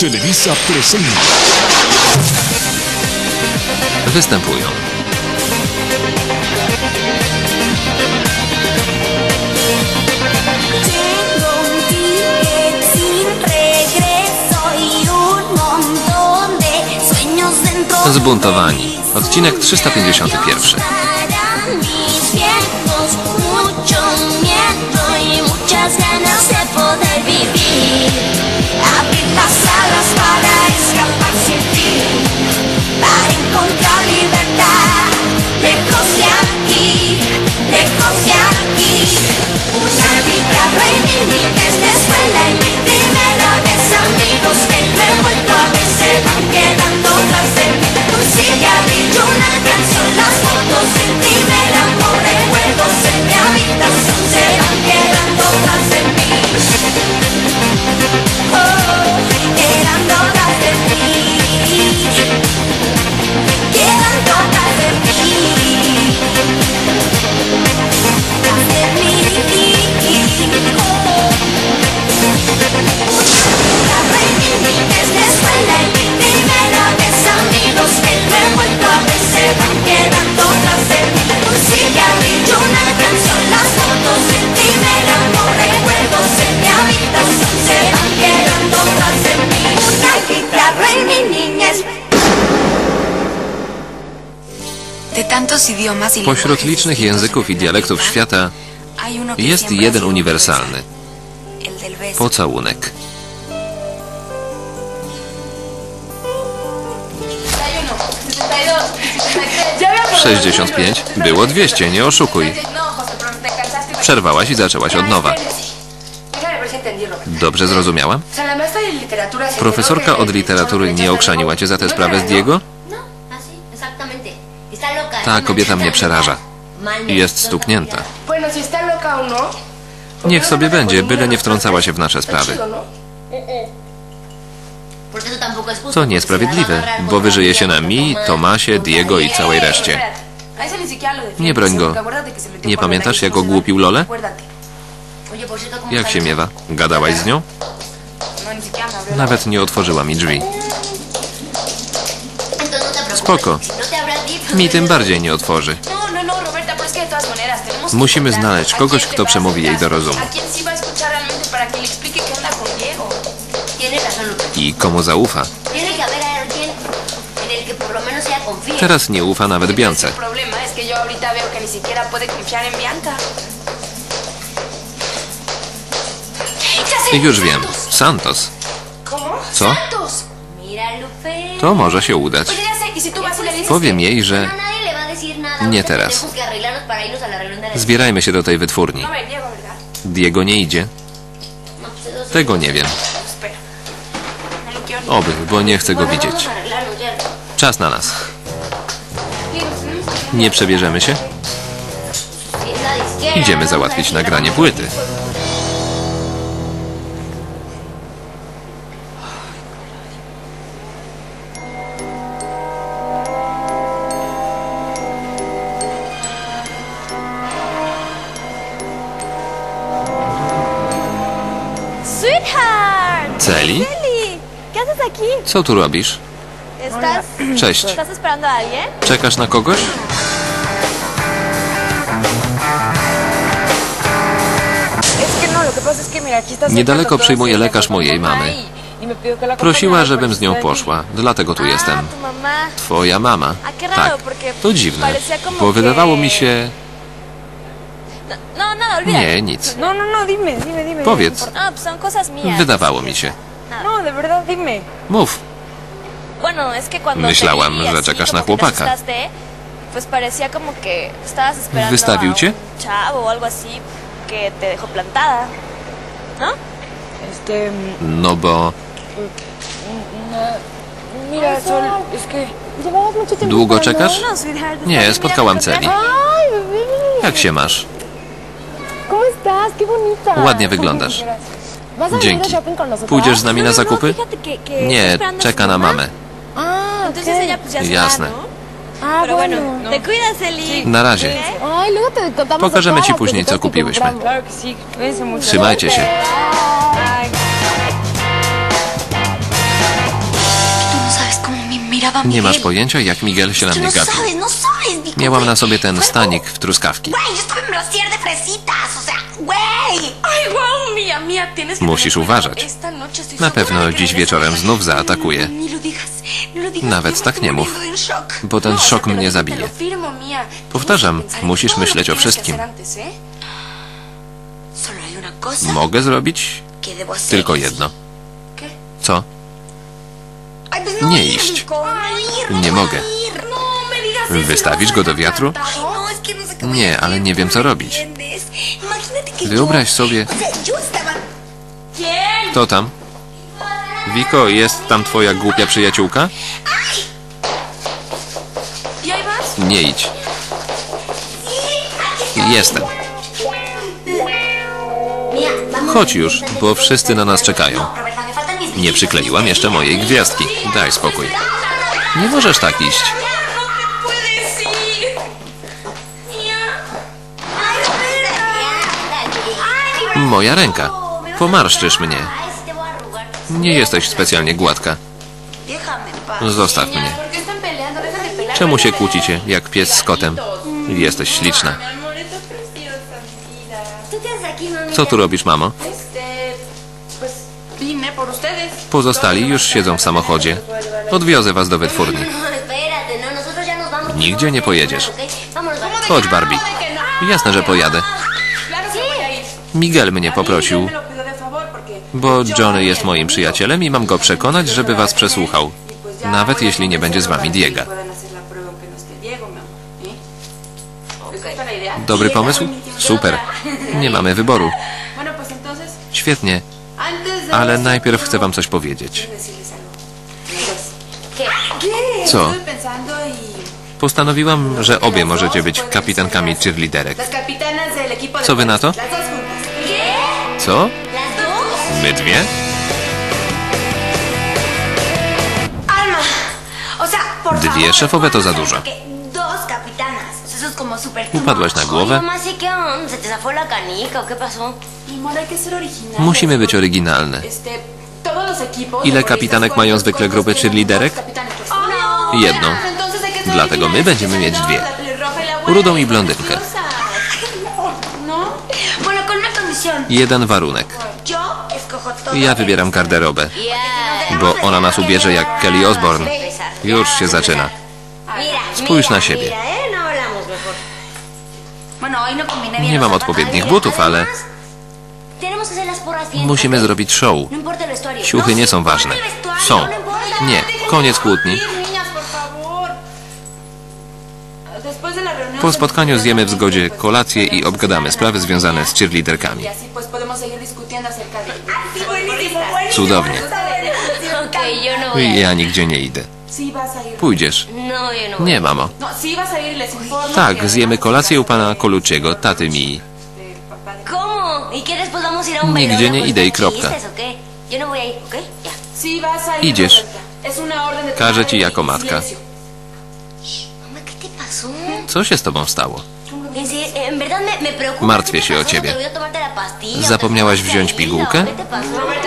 Televisa presenta. Występują Zbuntowani. Odcinek 351. Para mis vientos, mucho miedo y muchas ganas de poder Pośród lenguajes licznych języków i dialektów świata jest jeden uniwersalny pocałunek. Por 65 było 200, nie oszukuj. Przerwałaś i zaczęłaś od nowa. Dobrze zrozumiałam? Profesorka od literatury nie okrzaniła cię za tę sprawę z Diego? Ta kobieta mnie przeraża. Jest stuknięta. vida. Bueno, si está loca o no. ¿por Niech sobie będzie, byle nie wtrącała się w nasze sprawy. To niesprawiedliwe, bo wyżyje się na mi, Tomasie, Diego i całej reszcie. Nie broń go. Nie pamiętasz, jak ogłupił ¿cómo Jak się miewa? Gadałaś z nią? Nawet nie otworzyła mi drzwi. Spoko. Mi tym bardziej nie otworzy. No, no, no, Musimy znaleźć kogoś, kto przemówi jej do rozumu. I komu zaufa? Teraz nie ufa nawet Biance. Już wiem. ¡Santos! Co? To może się udać. Y Powiem jej, że No. Nie teraz. Zbierajmy się do tej wytwórni. No. Diego nie idzie. No. Tego nie wiem. No ni... Oby, bo nie chcę go widzieć. Czas na nas. Nie przebierzemy się? Idziemy załatwić nagranie płyty. Co tu robisz? ¿Estás, Cześć. Czekasz na kogoś? Niedaleko przyjmuje lekarz mojej mamy. Prosiła, żebym z nią poszła, dlatego tu jestem. Ah, mamá. Twoja mama. A qué raro, Tak, to dziwne, bo wydawało mi się... No, no. Nie, nic. No, no, no. Powiedz. No, mías. Wydawało mi się. No, de verdad, dime. Mów. Bueno, es que cuando Myślałam, te vi że así, czekasz como na que te chłopaka. asustaste, Pues parecía como que estabas esperando ¿Wystawił a cię? un chavo o algo así que te dejó plantada. ¿No? Este. mm, No bo Mira, Sol, es que. Llevabas mucho tiempo. długo esperando. czekasz? No, sweetheart. Nie, estás spotkałam Celi. Ay, bebé. Jak się masz? ¿Cómo estás? Qué bonita. Ładnie wyglądasz. ¿Vas a venir Dzięki. Pójdziesz z nami No, na no, zakupy? No, está Nie, czeka na mamę. Ah, Jasne. Ah. Na razie. De Pokażemy ci później, co kupiłyśmy. Trzymajcie się. Nie masz pojęcia, jak Miguel się na Tú mnie no gapi. no Miałam na sobie ten stanik w truskawki. Musisz uważać. Na pewno dziś wieczorem znów zaatakuje. Nawet tak nie mów. Bo ten No, szok mnie zabije. Powtarzam, musisz myśleć o wszystkim. ¿eh? Mogę zrobić tylko jedno. Co? Nie iść. Nie mogę. no go do wiatru? Nie, ale nie wiem, co ¿no me robić. Wyobraź yo- sobie-. Kto tam? Wiko, jest tam twoja głupia przyjaciółka? Nie idź. Jestem. Chodź już, bo wszyscy na nas czekają. Nie przykleiłam jeszcze mojej gwiazdki. Daj spokój. Nie możesz tak iść. Moja ręka. Pomarszczysz mnie. Nie jesteś specjalnie gładka. Zostaw mnie. Czemu się kłócicie, jak pies z kotem? Jesteś śliczna. Co tu robisz, mamo? Pozostali już siedzą w samochodzie. Odwiozę was do wytwórni. Nigdzie nie pojedziesz. Chodź, Barbie. Jasne, że pojadę. Miguel mnie poprosił, bo Johnny jest moim przyjacielem i mam go przekonać, żeby was przesłuchał. Nawet jeśli nie będzie z wami Diego. Dobry pomysł? Super. Nie mamy wyboru. Świetnie, ale najpierw chcę wam coś powiedzieć. Co? Postanowiłam, że obie możecie być kapitankami cheerleaderek. Co wy na to? Co? My dwie? Dwie szefowe to za ¿por qué dużo. Upadłaś na głowę? Musimy być oryginalne. Ile kapitanek mają zwykle grupy cheerleaderek? No. Jedną. Dlatego my będziemy mieć dwie. y Rudą i y blondynkę. ¿No? Jeden warunek. Todo. Ja wybieram garderobę, Ya. bo ona nas ubierze jak Kelly. Empezar. Już się zaczyna. Spójrz na siebie. Nie mam odpowiednich butów, ale musimy zrobić show. No. Ciuchy No, nie są ważne. Są. no. Nie, koniec kłótni. Po spotkaniu zjemy w zgodzie kolację i obgadamy sprawy związane z cheerleaderkami. Y. Cudownie. No. Ja nigdzie nie idę. Pójdziesz. No, no. Nie, mamo. No. Tak, zjemy kolację u pana Colucciego, taty mi. ¿Y Nigdzie nie idę i kropka. Idziesz. Każę ci jako matka. Co się z tobą stało? Preocupa. Martwię ¿Qué te się o ciebie. Zapomniałaś ¿Te wziąć pigułkę?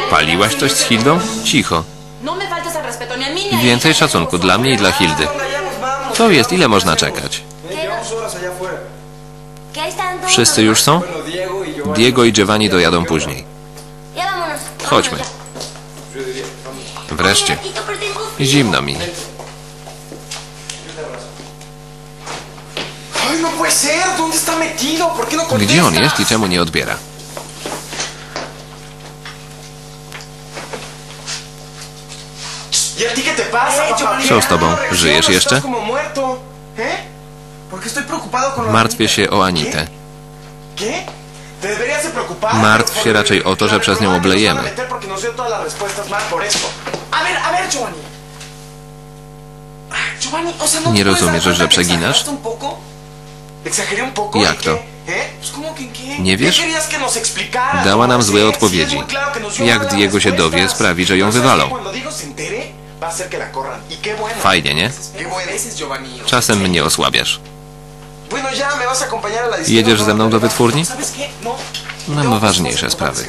Paliłaś coś z Hildą? Cicho. A Więcej szacunku dla mnie i dla Hildy. Co jest? Ile można czekać? Wszyscy już są? Diego i Giovanni dojadą później. Chodźmy. Wreszcie. Zimno mi. No. Gdzie on jest i czemu nie odbiera? ¿Y a ti qué te pasa, Eh, papá? Giovanni, Co z tobą? No, Żyjesz jeszcze? ¿Eh? Martwię się o Anitę. Martw się raczej o to, że przez nią reprobada nos oblejemy. no Nie rozumiesz, że przeginasz? Jak ¿Y to? ¿Eh? Nie wiesz? Dała nam No, złe odpowiedzi. Jak Diego się dowie, sprawi, że ją wywalą. Que Cuando Diego se entere, va a hacer que la corran. Y qué bueno. Fajnie, nie? Qué bueno. Giovanni. Czasem mnie osłabiasz. Bueno, ya me vas a acompañar a la Jedziesz ze mną do wytwórni? ¿Sabes qué? No. Mam ważniejsze sprawy.